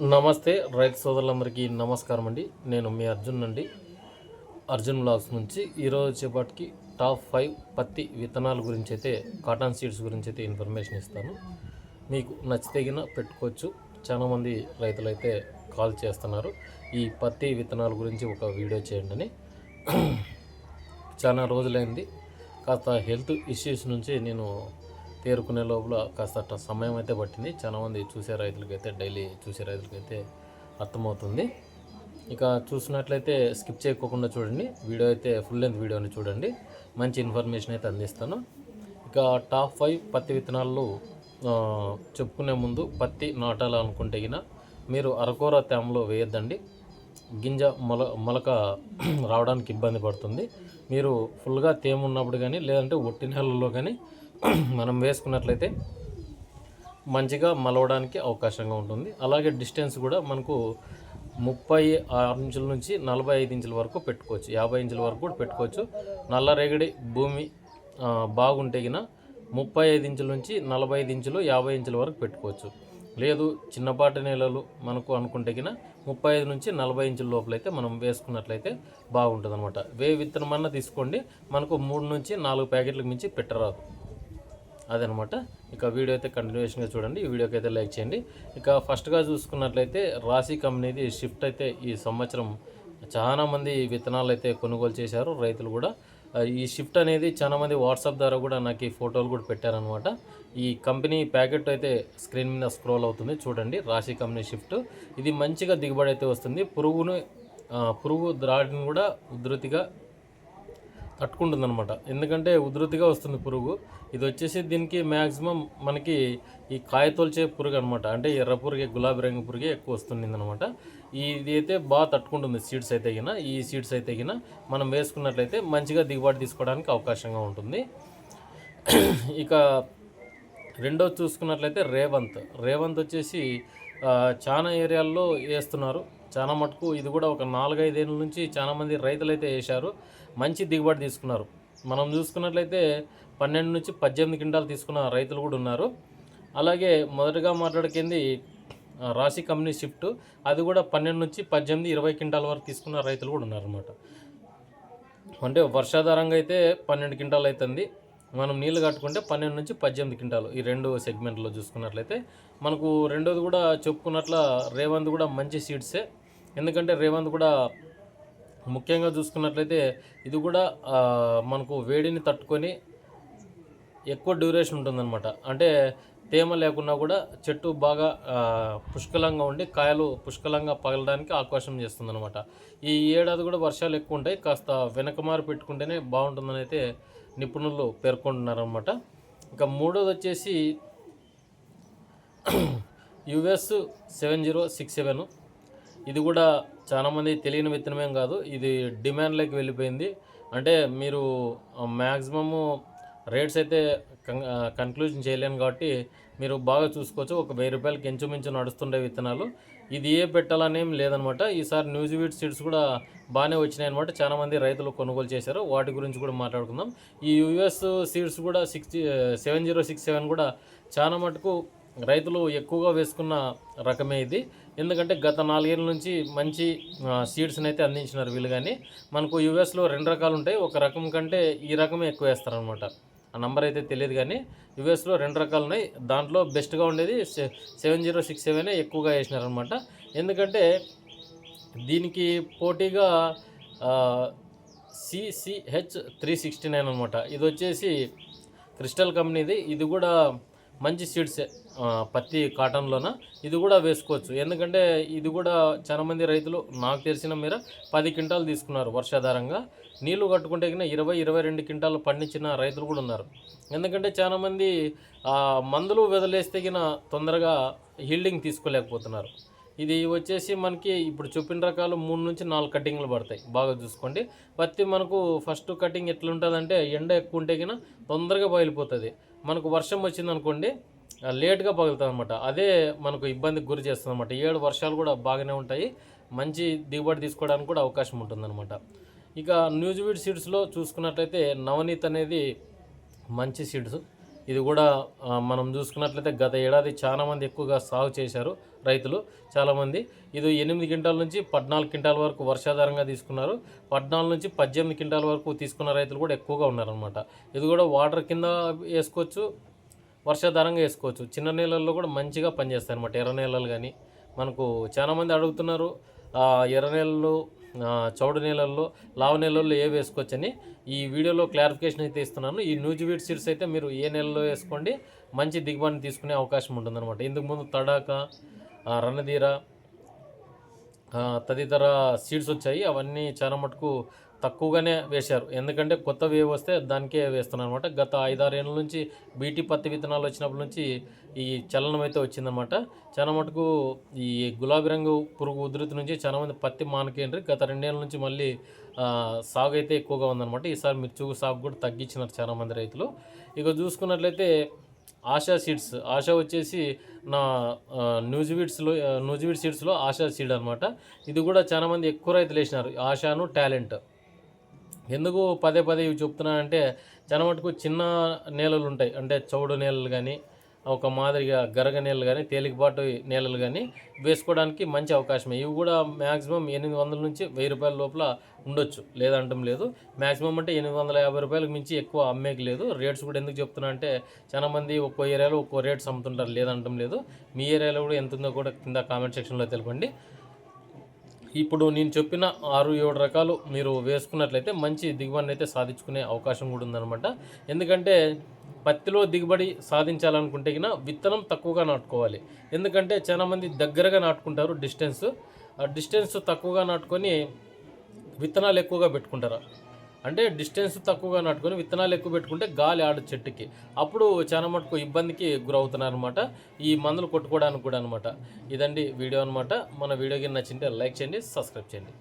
నమస్తే రైతు సోదరులందరికీ నమస్కారం అండి. నేను మీ అర్జున్ అండి. అర్జున్ బ్లాగ్స్ నుంచి ఈరోజు వచ్చేపాటికి టాప్ ఫైవ్ పత్తి విత్తనాల గురించి అయితే కాటన్ సీడ్స్ గురించి అయితే ఇన్ఫర్మేషన్ ఇస్తాను. మీకు నచ్చితేగిన పెట్టుకోవచ్చు. చాలామంది రైతులు అయితే కాల్ చేస్తున్నారు. ఈ పత్తి విత్తనాల గురించి ఒక వీడియో చేయండి అని. చాలా రోజులైంది. కాస్త హెల్త్ ఇష్యూస్ నుంచి నేను తేరుకునే లోపల కాస్త సమయం అయితే పట్టింది. చాలామంది చూసే రైతులకైతే డైలీ చూసే రైతులకైతే అర్థమవుతుంది. ఇక చూసినట్లయితే స్కిప్ చేయకోకుండా చూడండి. వీడియో అయితే ఫుల్ లెంత్ వీడియోని చూడండి. మంచి ఇన్ఫర్మేషన్ అయితే అందిస్తాను. ఇక టాప్ ఫైవ్ పత్తి విత్తనాలు చెప్పుకునే ముందు పత్తి నాటాలనుకుంటే గిన మీరు అరకూర తేమలో వేయొద్దండి. గింజ మొల మొలక రావడానికి ఇబ్బంది పడుతుంది. మీరు ఫుల్గా తేమ ఉన్నప్పుడు కానీ లేదంటే ఒట్టి నెలల్లో కానీ మనం వేసుకున్నట్లయితే మంచిగా మలవడానికి అవకాశంగా ఉంటుంది. అలాగే డిస్టెన్స్ కూడా మనకు ముప్పై ఆరు ఇంచుల నుంచి నలభై ఐదు ఇంచుల వరకు పెట్టుకోవచ్చు. యాభై ఇంచుల వరకు కూడా పెట్టుకోవచ్చు. నల్లరేగడి భూమి బాగుంటే గిన ముప్పై ఐదు ఇంచుల నుంచి నలభై ఐదు ఇంచులు యాభై ఇంచుల వరకు పెట్టుకోవచ్చు. లేదు చిన్నపాటి నేలలు మనకు అనుకుంటే గిన ముప్పై ఐదు నుంచి నలభై ఇంచుల లోపలైతే మనం వేసుకున్నట్లయితే బాగుంటుంది అనమాట వే విత్తనమన్నా తీసుకోండి. మనకు మూడు నుంచి నాలుగు ప్యాకెట్లకు మించి పెట్టరాదు. అదనమాట. ఇక వీడియో అయితే కంటిన్యూషన్గా చూడండి. ఈ వీడియోకి అయితే లైక్ చేయండి. ఇక ఫస్ట్గా చూసుకున్నట్లయితే రాశి కంపెనీది షిఫ్ట్ అయితే ఈ సంవత్సరం చాలామంది విత్తనాలు అయితే కొనుగోలు చేశారు రైతులు కూడా. ఈ షిఫ్ట్ అనేది చాలామంది వాట్సాప్ ద్వారా కూడా నాకు ఈ ఫోటోలు కూడా పెట్టారనమాట. ఈ కంపెనీ ప్యాకెట్ అయితే స్క్రీన్ మీద స్క్రోల్ అవుతుంది. చూడండి రాశి కంపెనీ షిఫ్ట్ ఇది మంచిగా దిగుబడి అయితే వస్తుంది. పురుగును పురుగు ద్రాడిని కూడా ఉధృతిగా తట్టుకుంటుంది అనమాట ఎందుకంటే ఉధృతిగా వస్తుంది పురుగు. ఇది వచ్చేసి దీనికి మ్యాక్సిమం మనకి ఈ కాయ తోల్చే పురుగు అనమాట అంటే ఎర్ర పురుగే గులాబీ రంగు పురుగే ఎక్కువ వస్తుంది అనమాట ఇది అయితే బాగా తట్టుకుంటుంది సీడ్స్ అయితే గిన. ఈ సీడ్స్ అయితే గిన మనం వేసుకున్నట్లయితే మంచిగా దిగుబడి తీసుకోవడానికి అవకాశంగా ఉంటుంది. ఇక రెండో చూసుకున్నట్లయితే రేవంత్. రేవంత్ వచ్చేసి చాలా ఏరియాల్లో వేస్తున్నారు. చాలా మటుకు ఇది కూడా ఒక నాలుగైదేళ్ళ నుంచి చాలామంది రైతులు అయితే వేశారు. మంచి దిగుబడి తీసుకున్నారు. మనం చూసుకున్నట్లయితే పన్నెండు నుంచి పద్దెనిమిది క్వింటాలు తీసుకున్న రైతులు కూడా ఉన్నారు. అలాగే మొదటగా మాట్లాడకింది రాశి కంపెనీ షిఫ్ట్. అది కూడా పన్నెండు నుంచి పద్దెనిమిది ఇరవై క్వింటాల వరకు తీసుకున్న రైతులు కూడా ఉన్నారన్నమాట. అంటే వర్షాధారంగా అయితే పన్నెండు క్వింటాలు అవుతుంది మనం నీళ్ళు కట్టుకుంటే పన్నెండు నుంచి పద్దెనిమిది క్వింటాలు ఈ రెండు సెగ్మెంట్లో చూసుకున్నట్లయితే. మనకు రెండోది కూడా చెప్పుకున్నట్ల రేవంత్ కూడా మంచి సీడ్సే. ఎందుకంటే రేవంత్ కూడా ముఖ్యంగా చూసుకున్నట్లయితే ఇది కూడా మనకు వేడిని తట్టుకొని ఎక్కువ డ్యూరేషన్ ఉంటుందన్నమాట. అంటే తేమ లేకున్నా కూడా చెట్టు బాగా పుష్కలంగా ఉండి కాయలు పుష్కలంగా పగలడానికి అవకాశం చేస్తుందన్నమాట. ఈ ఏడాది కూడా వర్షాలు ఎక్కువ ఉంటాయి కాస్త వెనకమారు పెట్టుకుంటేనే బాగుంటుందని అయితే నిపుణులు పేర్కొంటున్నారనమాట ఇంకా మూడోది వచ్చేసి US seven zero six seven ఇది కూడా చాలామంది తెలియని విత్తనమేం కాదు ఇది డిమాండ్లోకి వెళ్ళిపోయింది. అంటే మీరు మ్యాక్సిమము రేట్స్ అయితే కన్క్లూజన్ చేయలేను కాబట్టి మీరు బాగా చూసుకోవచ్చు. ఒక వెయ్యి రూపాయలకి ఇంచుమించు నడుస్తుండే విత్తనాలు. ఇది ఏ పెట్టాలనేం లేదనమాట. ఈసారి న్యూస్ వీట్ సీడ్స్ కూడా బాగానే వచ్చినాయి అనమాట చాలా మంది రైతులు కొనుగోలు చేశారు. వాటి గురించి కూడా మాట్లాడుకుందాం. ఈ యుఎస్ సీడ్స్ కూడా sixty seven zero six seven కూడా చాలా మటుకు రైతులు ఎక్కువగా వేసుకున్న రకమే ఇది. ఎందుకంటే గత నాలుగేళ్ళ నుంచి మంచి సీడ్స్ని అయితే అందించినారు వీళ్ళు కానీ మనకు యుఎస్లో రెండు రకాలు ఉంటాయి. ఒక రకం కంటే ఈ రకమే ఎక్కువ వేస్తారనమాట ఆ నంబర్ అయితే తెలియదు కానీ యుఎస్లో రెండు రకాలు ఉన్నాయి. దాంట్లో బెస్ట్గా ఉండేది సెవెన్ జీరో సిక్స్ సెవెనే ఎక్కువగా వేసినారనమాట ఎందుకంటే దీనికి పోటీగా సిసిహెచ్ త్రీ సిక్స్టీ నైన్ అనమాట ఇది వచ్చేసి క్రిస్టల్ కంపెనీది. ఇది కూడా మంచి సీడ్సే పత్తి కాటన్లోన? ఇది కూడా వేసుకోవచ్చు. ఎందుకంటే ఇది కూడా చాలా మంది రైతులు నాకు తెలిసిన మేర పది క్వింటాలు తీసుకున్నారు వర్షాధారంగా. నీళ్ళు కట్టుకుంటే కన్నా ఇరవై ఇరవై రెండు క్వింటాలు పండించిన రైతులు కూడా ఉన్నారు. ఎందుకంటే చాలామంది మందులు వెదలేస్తే తొందరగా హీల్డింగ్ తీసుకోలేకపోతున్నారు. ఇది వచ్చేసి మనకి ఇప్పుడు చూపిన రకాలు మూడు నుంచి నాలుగు కటింగ్లు పడతాయి. బాగా చూసుకోండి. పత్తి మనకు ఫస్ట్ కటింగ్ ఎట్లుంటుందంటే ఎండ ఎక్కువ ఉంటే కన్నా తొందరగా బయలుపోతుంది మనకు వర్షం వచ్చింది అనుకోండి లేట్గా పగులుతుంది అనమాట అదే మనకు ఇబ్బందికి గురి చేస్తుంది అనమాట ఏడు వర్షాలు కూడా బాగానే ఉంటాయి. మంచి దిగుబడి తీసుకోవడానికి కూడా అవకాశం ఉంటుందన్నమాట. ఇక న్యూజివీడ్ సీడ్స్లో చూసుకున్నట్లయితే నవనీత్ అనేది మంచి సీడ్స్. ఇది కూడా మనం చూసుకున్నట్లయితే గత ఏడాది చాలా మంది ఎక్కువగా సాగు చేశారు. రైతులు చాలామంది. ఇది ఎనిమిది క్వింటాల నుంచి పద్నాలుగు క్వింటాల వరకు వర్షాధారంగా తీసుకున్నారు. పద్నాలుగు నుంచి పద్దెనిమిది క్వింటాల వరకు తీసుకున్న రైతులు కూడా ఎక్కువగా ఉన్నారనమాట ఇది కూడా వాటర్ కింద వేసుకోవచ్చు వర్షాధారంగా వేసుకోవచ్చు. చిన్న నీళ్ళల్లో కూడా మంచిగా పనిచేస్తాయి అనమాట ఎర్ర నీళ్ళలు కానీ మనకు చాలామంది అడుగుతున్నారు ఎర్ర నీళ్ళలో చౌడు నీళ్ళల్లో లావ నీళ్ళల్లో ఏ వేసుకోవచ్చని. ఈ వీడియోలో క్లారిఫికేషన్ అయితే ఇస్తున్నాను. ఈ న్యూజివీడ్ సీడ్స్ అయితే మీరు ఏ నెలలో వేసుకోండి మంచి దిగుబడిని తీసుకునే అవకాశం ఉంటుందన్నమాట. ఇందుకు ముందు తడాక రణధీర తదితర సీడ్స్ వచ్చాయి. అవన్నీ చాలా మటుకు తక్కువగానే వేశారు. ఎందుకంటే కొత్త వేవ్ వస్తే దానికే వేస్తున్నాను అనమాట గత ఐదారు ఏళ్ళ నుంచి బీటీ పత్తి విత్తనాలు వచ్చినప్పటి నుంచి ఈ చలనం అయితే వచ్చిందనమాట చాలా మటుకు ఈ గులాబీ రంగు పురుగు ఉధృతి నుంచి చాలా మంది పత్తి మానకేండ్రి గత రెండేళ్ళ నుంచి మళ్ళీ సాగు అయితే ఎక్కువగా ఉందన్నమాట. ఈసారి మిర్చి సాగు కూడా తగ్గించినారు చాలామంది రైతులు. ఇక చూసుకున్నట్లయితే ఆశా సీడ్స్. ఆశా వచ్చేసి నా న్యూజివిడ్స్లో న్యూజివీడ్స్లో న్యూజివీడ్ సీడ్స్లో ఆశా సీడ్ అనమాట ఇది కూడా చాలా మంది ఎక్కువ రైతులు వేసినారు. ఆశాను టాలెంట్. ఎందుకు పదే పదే ఇవి చెప్తున్నానంటే చాలా మటుకు చిన్న నేలలు ఉంటాయి. అంటే చౌడు నేలలు కానీ ఒక మాదిరిగా గరగ నీళ్ళు కానీ తేలికపాటు నేలలు కానీ వేసుకోవడానికి మంచి అవకాశమే. ఇవి కూడా మ్యాక్సిమం ఎనిమిది వందల నుంచి వెయ్యి రూపాయల లోపల ఉండొచ్చు. లేదంటం లేదు. మ్యాక్సిమం అంటే ఎనిమిది వందల యాభై రూపాయలకు మించి ఎక్కువ అమ్మేకి లేదు. రేట్స్ కూడా ఎందుకు చెప్తున్నా అంటే చాలా మంది ఒక్కో ఏరియాలో ఒక్కో రేట్స్ అమ్ముతుంటారు. లేదంటం లేదు. మీ ఏరియాలో కూడా ఎంత ఉందో కూడా కింద కామెంట్ సెక్షన్లో తెలపండి. ఇప్పుడు నేను చెప్పిన ఆరు ఏడు రకాలు మీరు వేసుకున్నట్లయితే మంచి దిగుబడిని అయితే సాధించుకునే అవకాశం కూడా ఉందన్నమాట. ఎందుకంటే పత్తిలో దిగుబడి సాధించాలనుకుంటే గిన విత్తనం తక్కువగా నాటుకోవాలి. ఎందుకంటే చాలా మంది దగ్గరగా నాటుకుంటారు డిస్టెన్స్. ఆ డిస్టెన్స్ తక్కువగా నాటుకొని విత్తనాలు ఎక్కువగా పెట్టుకుంటారు. అంటే డిస్టెన్స్ తక్కువగా నాటుకొని విత్తనాలు ఎక్కువ పెట్టుకుంటే గాలి ఆడ చెట్టుకి. అప్పుడు చాలా మటుకు ఇబ్బందికి గురవుతున్నారు అనమాట ఈ మందులు కొట్టుకోవడానికి కూడా అనమాట ఇదండి వీడియో అనమాట మన వీడియోకి నచ్చింటే లైక్ చేయండి సబ్స్క్రైబ్ చేయండి.